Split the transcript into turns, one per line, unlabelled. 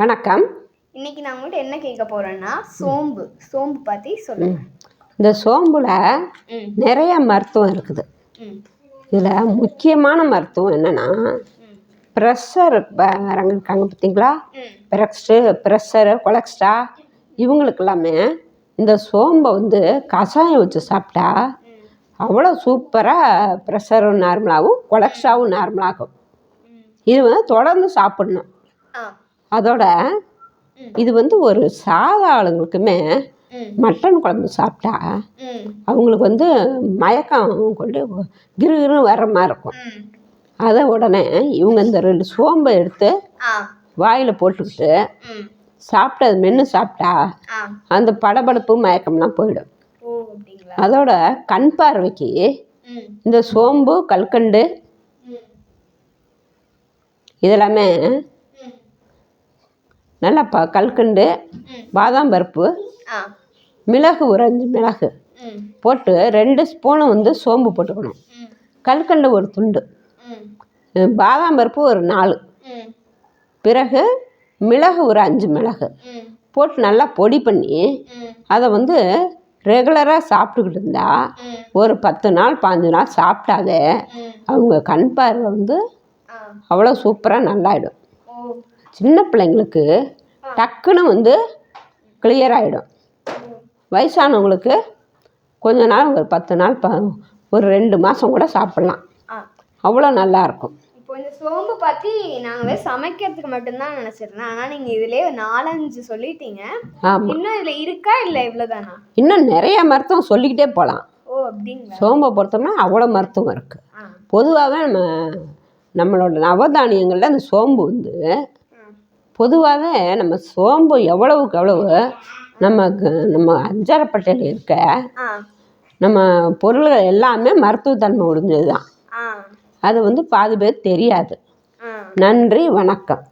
வணக்கம்.
இன்னைக்கு நான் உங்கள்கிட்ட என்ன கேட்க போறேன்னா சோம்பு. சோம்பு பத்தி சொல்லுங்க.
இந்த சோம்புல நிறைய மருத்துவம் இருக்குது. இதில் முக்கியமான மருத்துவம் என்னென்னா ப்ரெஷர் இருக்காங்க பார்த்தீங்களா?
ம்.
ப்ரெஸ்ட்டு ப்ரெஷரு கொலஸ்ட்ரா இவங்களுக்கு எல்லாமே இந்த சோம்பை வந்து கஷாயம் வச்சு சாப்பிட்டா அவ்வளோ சூப்பராக ப்ரெஷரும் நார்மலாகவும் கொலஸ்ட்ராவும் நார்மலாகும் இது வந்து தொடர்ந்து சாப்பிடணும். அதோட. இது வந்து ஒரு சாதா ஆளுங்களுக்குமே மட்டன் குழம்பு சாப்பிட்டா அவங்களுக்கு வந்து மயக்கம் கொண்டு கிருகிரு வர்ற மாதிரி இருக்கும். அதை உடனே இவங்க இந்த ரெண்டு சோம்பை எடுத்து வாயில் போட்டுக்கிட்டு சாப்பிட்டு அது மென்று சாப்பிட்டா அந்த படபடப்பு மயக்கம்லாம் போயிடும். அதோட கண் பார்வைக்கு இந்த சோம்பு கல்கண்டு இதெல்லாமே நல்லா ப கல்கண்டு பாதாம் பருப்பு மிளகு ஒரு அஞ்சு மிளகு போட்டு ரெண்டு ஸ்பூனு வந்து சோம்பு போட்டுக்கணும். கல்கண்டு ஒரு துண்டு. பாதாம் பருப்பு ஒரு நாலு. பிறகு மிளகு ஒரு அஞ்சு மிளகு. போட்டு நல்லா பொடி பண்ணி அதை வந்து ரெகுலராக சாப்பிட்டுக்கிட்டு இருந்தா
ம்.
ஒரு பத்து நாள் பாஞ்சு நாள் சாப்பிட்டாவே அவங்க கண் பார்வை வந்து அவ்வளோ சூப்பராக நல்லாயிடும். சின்ன பிள்ளைங்களுக்கு டக்குன்னு வந்து கிளியர் ஆகிடும் வயசானவங்களுக்கு கொஞ்ச நாள் ஒரு பத்து நாள் ப ஒரு ரெண்டு மாதம் கூட சாப்பிட்லாம். அவ்வளோ நல்லாயிருக்கும்
இப்போ இந்த சோம்பு பற்றி நாங்கள் சமைக்கிறதுக்கு மட்டும்தான் நினச்சிருந்தேன். ஆனால் நீங்கள் இதிலே நாலஞ்சு சொல்லிட்டீங்க. இன்னும் இதில் இருக்கா இல்லை இவ்வளோதானா
இன்னும் நிறைய மருத்துவம் சொல்லிக்கிட்டே போகலாம்.
ஓ அப்படிங்களா?
சோம்பை பொறுத்தோம்னா அவ்வளோ மருத்துவம் இருக்குது பொதுவாகவே நம்ம நம்மளோட நவதானியங்களில் அந்த சோம்பு வந்து பொதுவாகவே நம்ம சோம்பு எவ்வளவுக்கு எவ்வளவு நமக்கு நம்ம அஞ்சரைப்பட்டையில் இருக்க நம்ம பொருள்கள் எல்லாமே மருத்துவத்தன்மை உடைஞ்சது தான் அது வந்து பாதி பேர் தெரியாது. நன்றி வணக்கம்.